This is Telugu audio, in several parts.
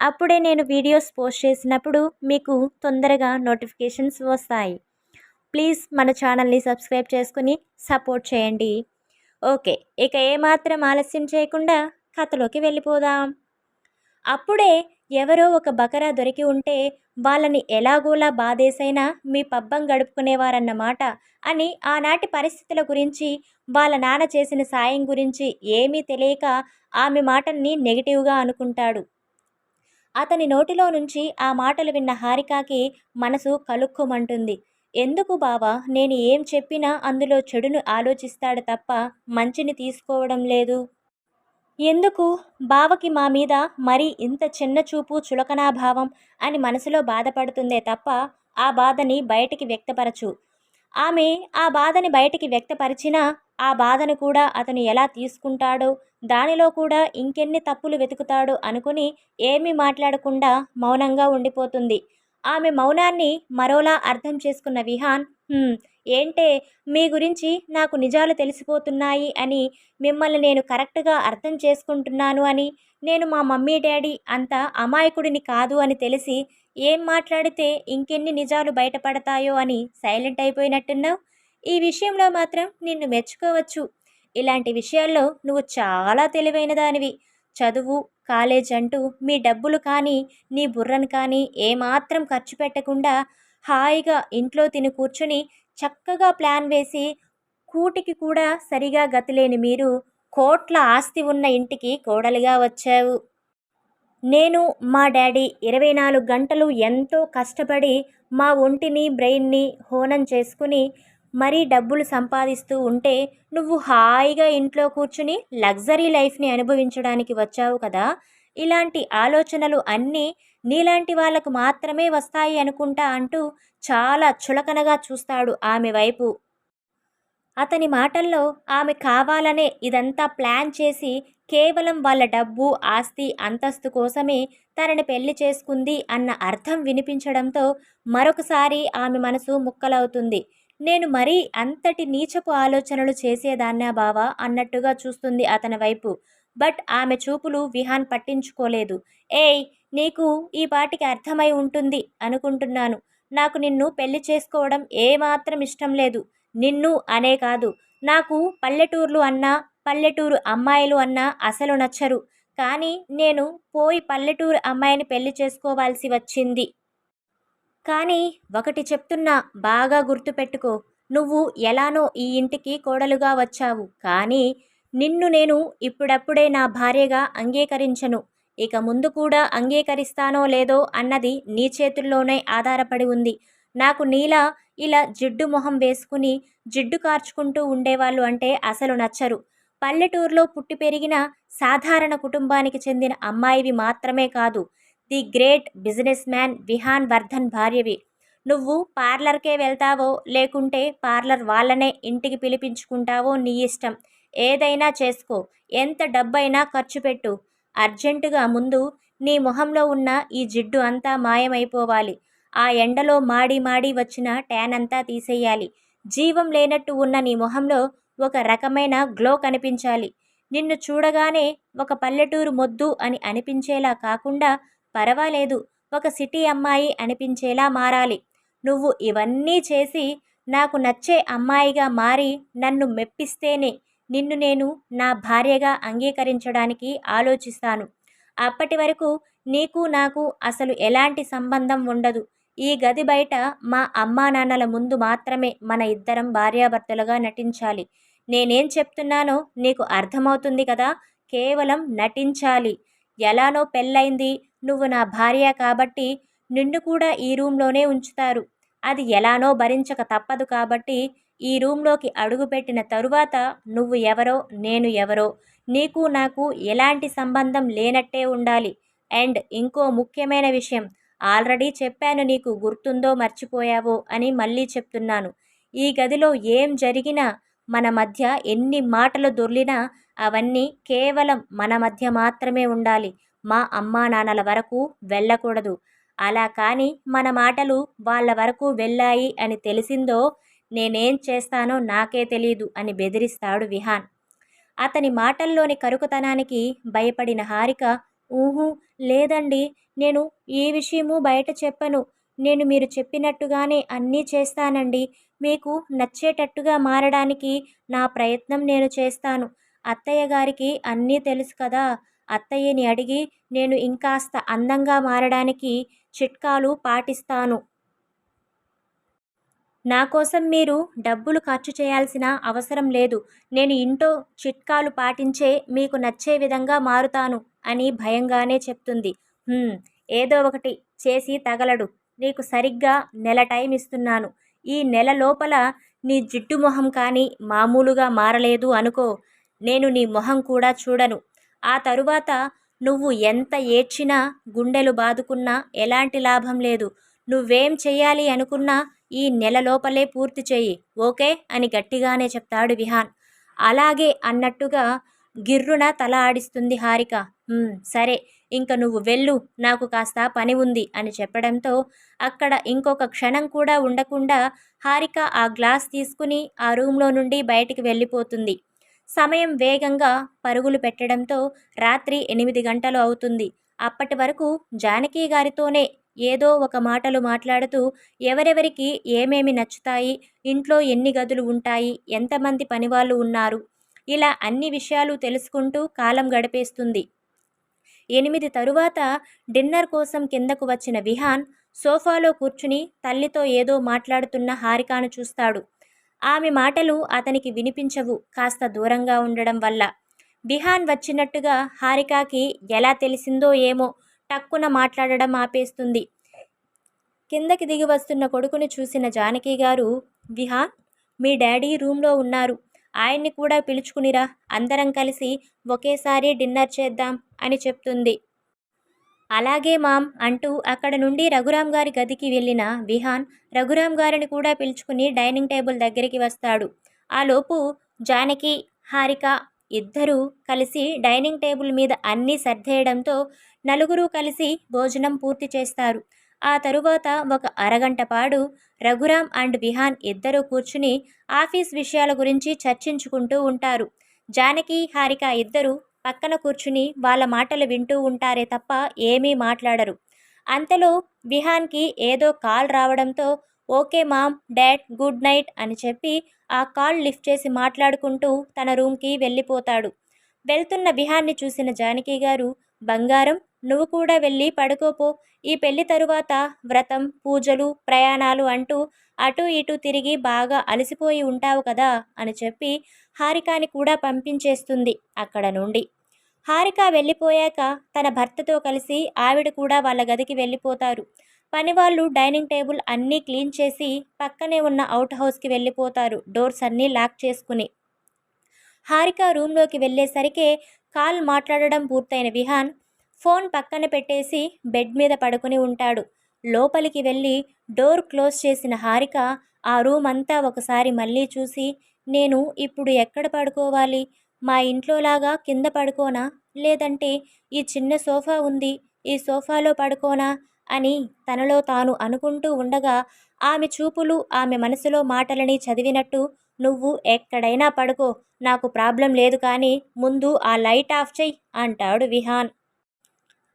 అప్పుడే నేను వీడియోస్ పోస్ట్ చేసినప్పుడు మీకు తొందరగా నోటిఫికేషన్స్ వస్తాయి. ప్లీజ్ మన ఛానల్ని సబ్స్క్రైబ్ చేసుకుని సపోర్ట్ చేయండి. ఓకే ఇక ఏమాత్రం ఆలస్యం చేయకుండా కథలోకి వెళ్ళిపోదాం. అప్పుడే ఎవరో ఒక బకరా దొరికి ఉంటే వాళ్ళని ఎలాగోలా బాధేసైనా మీ పబ్బం గడుపుకునేవారన్నమాట అని ఆనాటి పరిస్థితుల గురించి వాళ్ళ నాన్న చేసిన సాయం గురించి ఏమీ తెలియక ఆమె మాటల్ని నెగిటివ్గా అనుకుంటాడు. అతని నోటిలో నుంచి ఆ మాటలు విన్న హారికాకి మనసు కలుక్కుమంటుంది. ఎందుకు బావా? నేను ఏం చెప్పినా అందులో చెడును ఆలోచిస్తాడు తప్ప మంచిని తీసుకోవడం లేదు. ఎందుకు? బావకి మా మీద మరి ఇంత చిన్న చూపు చులకనాభావం అని మనసులో బాధపడుతుందే తప్ప ఆ బాధని బయటికి వ్యక్తపరచు. ఆమె ఆ బాధని బయటికి వ్యక్తపరిచినా ఆ బాధను కూడా అతను ఎలా తీసుకుంటాడో దానిలో కూడా ఇంకెన్ని తప్పులు వెతుకుతాడు అనుకుని ఏమీ మాట్లాడకుండా మౌనంగా ఉండిపోతుంది. ఆమె మౌనాన్ని మరోలా అర్థం చేసుకున్న విహాన్ ఏంటే? మీ గురించి నాకు నిజాలు తెలిసిపోతున్నాయి అని మిమ్మల్ని నేను కరెక్ట్గా అర్థం చేసుకుంటున్నాను అని నేను మా మమ్మీ డాడీ అంత అమాయకుడిని కాదు అని తెలిసి ఏం మాట్లాడితే ఇంకెన్ని నిజాలు బయటపడతాయో అని సైలెంట్ అయిపోయినట్టున్నావు? ఈ విషయంలో మాత్రం నిన్ను మెచ్చుకోవచ్చు. ఇలాంటి విషయాల్లో నువ్వు చాలా తెలివైన దానివి. చదువు కాలేజ్ అంటూ మీ డబ్బులు కానీ నీ బుర్రను కానీ ఏమాత్రం ఖర్చు పెట్టకుండా హాయిగా ఇంట్లో తిని కూర్చుని చక్కగా ప్లాన్ వేసి కూటికి కూడా సరిగా గతిలేని మీరు కోట్ల ఆస్తి ఉన్న ఇంటికి కోడలుగా వచ్చావు. నేను మా డాడీ ఇరవై నాలుగు గంటలు ఎంతో కష్టపడి మా ఒంటిని బ్రెయిన్ని హోనం చేసుకుని మరీ డబ్బులు సంపాదిస్తూ ఉంటే నువ్వు హాయిగా ఇంట్లో కూర్చుని లగ్జరీ లైఫ్ని అనుభవించడానికి వచ్చావు కదా. ఇలాంటి ఆలోచనలు అన్నీ నీలాంటి వాళ్ళకు మాత్రమే వస్తాయి అనుకుంటా అంటూ చాలా చులకనగా చూస్తాడు ఆమె వైపు. అతని మాటల్లో ఆమె కావాలనే ఇదంతా ప్లాన్ చేసి కేవలం వాళ్ళ డబ్బు ఆస్తి అంతస్తు కోసమే తనని పెళ్ళి చేసుకుంది అన్న అర్థం వినిపించడంతో మరొకసారి ఆమె మనసు ముక్కలవుతుంది. నేను మరీ అంతటి నీచపు ఆలోచనలు చేసేదాన్నా బావా అన్నట్టుగా చూస్తుంది అతని వైపు. బట్ ఆమె చూపులు విహాన్ పట్టించుకోలేదు. ఏయ్ నీకు ఈ పాటికి అర్థమై ఉంటుంది అనుకుంటున్నాను. నాకు నిన్ను పెళ్ళి చేసుకోవడం ఏమాత్రం ఇష్టం లేదు. నిన్ను అనే కాదు. నాకు పల్లెటూర్లు అన్నా పల్లెటూరు అమ్మాయిలు అన్నా అసలు నచ్చరు. కానీ నేను పోయి పల్లెటూరు అమ్మాయిని పెళ్ళి చేసుకోవాల్సి వచ్చింది. కానీ ఒకటి చెప్తున్నా బాగా గుర్తుపెట్టుకో. నువ్వు ఎలానో ఈ ఇంటికి కోడలుగా వచ్చావు. కానీ నిన్ను నేను ఇప్పుడప్పుడే నా భార్యగా అంగీకరించను. ఇక ముందు కూడా అంగీకరిస్తానో లేదో అన్నది నీ చేతుల్లోనే ఆధారపడి ఉంది. నాకు నీలా ఇలా జిడ్డు మొహం వేసుకుని జిడ్డు కార్చుకుంటూ ఉండేవాళ్ళు అంటే అసలు నచ్చరు. పల్లెటూరులో పుట్టి పెరిగిన సాధారణ కుటుంబానికి చెందిన అమ్మాయివి మాత్రమే కాదు. The great businessman Vihan Vardhan భార్యవి. నువ్వు పార్లర్కే వెళ్తావో లేకుంటే పార్లర్ వాళ్ళనే ఇంటికి పిలిపించుకుంటావో నీ ఇష్టం. ఏదైనా చేసుకో. ఎంత డబ్బైనా ఖర్చు పెట్టు. అర్జెంటుగా ముందు నీ మొహంలో ఉన్న ఈ జిడ్డు అంతా మాయమైపోవాలి. ఆ ఎండలో మాడి మాడి వచ్చిన ట్యాన్ అంతా తీసేయాలి. జీవం లేనట్టు ఉన్న నీ మొహంలో ఒక రకమైన గ్లో కనిపించాలి. నిన్ను చూడగానే ఒక పల్లెటూరు మొద్దు అని అనిపించేలా కాకుండా పర్వాలేదు ఒక సిటీ అమ్మాయి అనిపించేలా మారాలి. నువ్వు ఇవన్నీ చేసి నాకు నచ్చే అమ్మాయిగా మారి నన్ను మెప్పిస్తేనే నిన్ను నేను నా భార్యగా అంగీకరించడానికి ఆలోచిస్తాను. అప్పటి వరకు నీకు నాకు అసలు ఎలాంటి సంబంధం ఉండదు. ఈ గది బయట మా అమ్మా నాన్నల ముందు మాత్రమే మన ఇద్దరం భార్యాభర్తలుగా నటించాలి. నేనేం చెప్తున్నానో నీకు అర్థమవుతుంది కదా? కేవలం నటించాలి. ఎలానో పెళ్ళైంది. నువ్వు నా భార్య కాబట్టి నిన్ను కూడా ఈ రూమ్లోనే ఉంచుతారు. అది ఎలానో భరించక తప్పదు కాబట్టి ఈ రూమ్లోకి అడుగుపెట్టిన తరువాత నువ్వు ఎవరో నేను ఎవరో నీకు నాకు ఎలాంటి సంబంధం లేనట్టే ఉండాలి. అండ్ ఇంకో ముఖ్యమైన విషయం ఆల్రెడీ చెప్పాను నీకు గుర్తుందో మర్చిపోయావో అని మళ్ళీ చెప్తున్నాను. ఈ గదిలో ఏం జరిగినా మన మధ్య ఎన్ని మాటలు దొర్లినా అవన్నీ కేవలం మన మధ్య మాత్రమే ఉండాలి. మా అమ్మా నాన్నల వరకు వెళ్ళకూడదు. అలా కానీ మన మాటలు వాళ్ళ వరకు వెళ్ళాయి అని తెలిసిందో నేనేం చేస్తానో నాకే తెలియదు అని బెదిరిస్తాడు విహాన్. అతని మాటల్లోని కరుకుతనానికి భయపడిన హారిక ఊహు లేదండి నేను ఏ విషయము బయట చెప్పను. నేను మీరు చెప్పినట్టుగానే అన్నీ చేస్తానండి. మీకు నచ్చేటట్టుగా మారడానికి నా ప్రయత్నం నేను చేస్తాను. అత్తయ్య గారికి అన్నీ తెలుసు కదా. అత్తయ్యని అడిగి నేను ఇంకాస్త అందంగా మారడానికి చిట్కాలు పాటిస్తాను. నా కోసం మీరు డబ్బులు ఖర్చు చేయాల్సిన అవసరం లేదు. నేను ఇంటో చిట్కాలు పాటించే మీకు నచ్చే విధంగా మారుతాను అని భయంగానే చెప్తుంది. ఏదో ఒకటి చేసి తగలడు. నీకు సరిగ్గా నెల టైం ఇస్తున్నాను. ఈ నెల లోపల నీ జిడ్డు మొహం కానీ మామూలుగా మారలేదు అనుకో నేను నీ మొహం కూడా చూడను. ఆ తరువాత నువ్వు ఎంత ఏడ్చినా గుండెలు బాదుకున్నా ఎలాంటి లాభం లేదు. నువ్వేం చెయ్యాలి అనుకున్నా ఈ నెల లోపలే పూర్తి చెయ్యి ఓకే? అని గట్టిగానే చెప్తాడు విహాన్. అలాగే అన్నట్టుగా గిర్రున తల ఆడిస్తుంది హారిక. సరే. ఇంక నువ్వు వెళ్ళు నాకు కాస్త పని ఉంది అని చెప్పడంతో అక్కడ ఇంకొక క్షణం కూడా ఉండకుండా హారిక ఆ గ్లాస్ తీసుకుని ఆ రూమ్లో నుండి బయటికి వెళ్ళిపోతుంది. సమయం వేగంగా పరుగులు పెట్టడంతో రాత్రి ఎనిమిది గంటలు అవుతుంది. అప్పటి వరకు జానకి గారితోనే ఏదో ఒక మాటలు మాట్లాడుతూ ఎవరెవరికి ఏమేమి నచ్చుతాయి ఇంట్లో ఎన్ని గదులు ఉంటాయి ఎంతమంది పనివాళ్ళు ఉన్నారు ఇలా అన్ని విషయాలు తెలుసుకుంటూ కాలం గడిపేస్తుంది. ఎనిమిది తరువాత డిన్నర్ కోసం కిందకు వచ్చిన విహాన్ సోఫాలో కూర్చుని తల్లితో ఏదో మాట్లాడుతున్న హారికాను చూస్తాడు. ఆమె మాటలు అతనికి వినిపించవు కాస్త దూరంగా ఉండడం వల్ల. విహాన్ వచ్చినట్టుగా హారికాకి ఎలా తెలిసిందో ఏమో టక్కున మాట్లాడడం ఆపేస్తుంది. కిందకి దిగి వస్తున్న కొడుకుని చూసిన జానకి గారు విహాన్ మీ డాడీ రూమ్లో ఉన్నారు. ఆయన్ని కూడా పిలుచుకునిరా. అందరం కలిసి ఒకేసారి డిన్నర్ చేద్దాం అని చెప్తుంది. అలాగే మామ్ అంటూ అక్కడ నుండి రఘురాం గారి గదికి వెళ్ళిన విహాన్ రఘురాం గారిని కూడా పిలుచుకుని డైనింగ్ టేబుల్ దగ్గరికి వస్తాడు. ఆలోపు జానకి హారిక ఇద్దరూ కలిసి డైనింగ్ టేబుల్ మీద అన్నీ సర్దేయడంతో నలుగురు కలిసి భోజనం పూర్తి చేస్తారు. ఆ తరువాత ఒక అరగంట పాడు రఘురామ్ అండ్ విహాన్ ఇద్దరూ కూర్చుని ఆఫీస్ విషయాల గురించి చర్చించుకుంటూ ఉంటారు. జానకి హారిక ఇద్దరు పక్కన కూర్చుని వాళ్ళ మాటలు వింటూ ఉంటారే తప్ప ఏమీ మాట్లాడరు. అంతలో విహాన్కి ఏదో కాల్ రావడంతో okay mom dad good night అని చెప్పి ఆ కాల్ లిఫ్ట్ చేసి మాట్లాడుకుంటూ తన రూమ్కి వెళ్ళిపోతాడు. వెళ్తున్న విహాన్ని చూసిన జానకి గారు బంగారం నువ్వు కూడా వెళ్ళి పడుకోపో. ఈ పెళ్ళి తరువాత వ్రతం పూజలు ప్రయాణాలు అంటూ అటు ఇటు తిరిగి బాగా అలసిపోయి ఉంటావు కదా అని చెప్పి హారికాని కూడా పంపించేస్తుంది అక్కడ నుండి. హారిక వెళ్ళిపోయాక తన భర్తతో కలిసి ఆవిడ కూడా వాళ్ళ గదికి వెళ్ళిపోతారు. పనివాళ్ళు డైనింగ్ టేబుల్ అన్నీ క్లీన్ చేసి పక్కనే ఉన్న అవుట్ హౌస్కి వెళ్ళిపోతారు డోర్స్ అన్నీ లాక్ చేసుకుని. హారిక రూమ్లోకి వెళ్ళేసరికే కాల్ మాట్లాడడం పూర్తయిన విహాన్ ఫోన్ పక్కన పెట్టేసి బెడ్ మీద పడుకుని ఉంటాడు. లోపలికి వెళ్ళి డోర్ క్లోజ్ చేసిన హారిక ఆ రూమ్ అంతా ఒకసారి మళ్ళీ చూసి నేను ఇప్పుడు ఎక్కడ పడుకోవాలి? మా ఇంట్లోలాగా కింద పడుకోనా? లేదంటే ఈ చిన్న సోఫా ఉంది ఈ సోఫాలో పడుకోనా? అని తనలో తాను అనుకుంటూ ఉండగా ఆమె చూపులు ఆమె మనసులో మాటలని చదివినట్టు నువ్వు ఎక్కడైనా పడుకో నాకు ప్రాబ్లం లేదు కానీ ముందు ఆ లైట్ ఆఫ్ చెయ్యి అంటాడు విహాన్.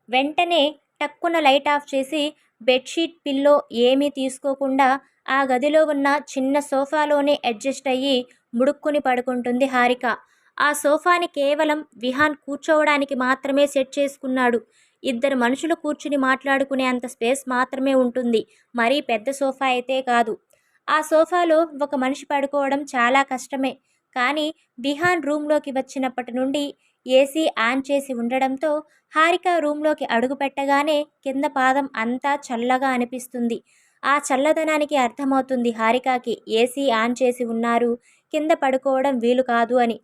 వెంటనే టక్కున లైట్ ఆఫ్ చేసి బెడ్షీట్ పిల్లో ఏమీ తీసుకోకుండా ఆ గదిలో ఉన్న చిన్న సోఫాలోనే అడ్జస్ట్ అయ్యి ముడుక్కుని పడుకుంటుంది హారిక. ఆ సోఫాని కేవలం విహాన్ కూర్చోవడానికి మాత్రమే సెట్ చేసుకున్నాడు. ఇద్దరు మనుషులు కూర్చుని మాట్లాడుకునే అంత స్పేస్ మాత్రమే ఉంటుంది. మరీ పెద్ద సోఫా అయితే కాదు. ఆ సోఫాలో ఒక మనిషి పడుకోవడం చాలా కష్టమే. కానీ విహాన్ రూమ్లోకి వచ్చినప్పటి నుండి ఏసీ ఆన్ చేసి ఉండడంతో హారిక రూమ్లోకి అడుగు పెట్టగానే కింద పాదం అంతా చల్లగా అనిపిస్తుంది. ఆ చల్లదనానికి అర్థమవుతుంది హారికకి ఏసీ ఆన్ చేసి ఉన్నారు. కింద పడుకోవడం వీలు కాదు అని.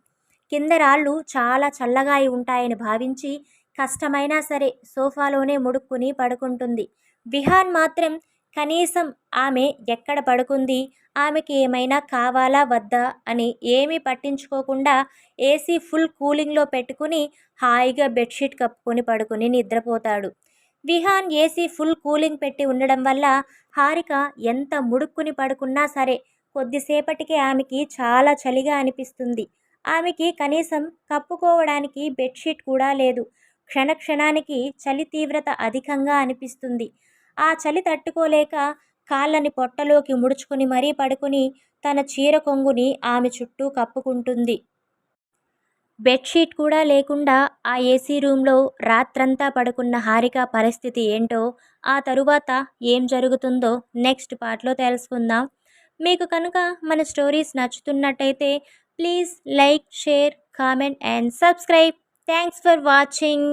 కింద రాళ్ళు చాలా చల్లగా ఉంటాయని భావించి కష్టమైనా సరే సోఫాలోనే ముడుక్కుని పడుకుంటుంది. విహాన్ మాత్రం కనీసం ఆమె ఎక్కడ పడుకుంది? ఆమెకి ఏమైనా కావాలా వద్దా? అని ఏమీ పట్టించుకోకుండా ఏసీ ఫుల్ కూలింగ్లో పెట్టుకుని హాయిగా బెడ్షీట్ కప్పుకొని పడుకుని నిద్రపోతాడు. విహాన్ ఏసీ ఫుల్ కూలింగ్ పెట్టి ఉండడం వల్ల హారిక ఎంత ముడుక్కుని పడుకున్నా సరే కొద్దిసేపటికి ఆమెకి చాలా చలిగా అనిపిస్తుంది. ఆమెకి కనీసం కప్పుకోవడానికి బెడ్షీట్ కూడా లేదు. క్షణక్షణానికి చలి తీవ్రత అధికంగా అనిపిస్తుంది. ఆ చలి తట్టుకోలేక కాళ్ళని పొట్టలోకి ముడుచుకుని మరీ పడుకుని తన చీర కొంగుని ఆమె చుట్టూ కప్పుకుంటుంది. బెడ్షీట్ కూడా లేకుండా ఆ ఏసీ రూమ్లో రాత్రంతా పడుకున్న హారిక పరిస్థితి ఏంటో ఆ తరువాత ఏం జరుగుతుందో నెక్స్ట్ పార్ట్లో తెలుసుకుందాం. మీకు కనుక మన stories నచ్చుతున్నట్టయితే please like share comment and subscribe. Thanks for watching.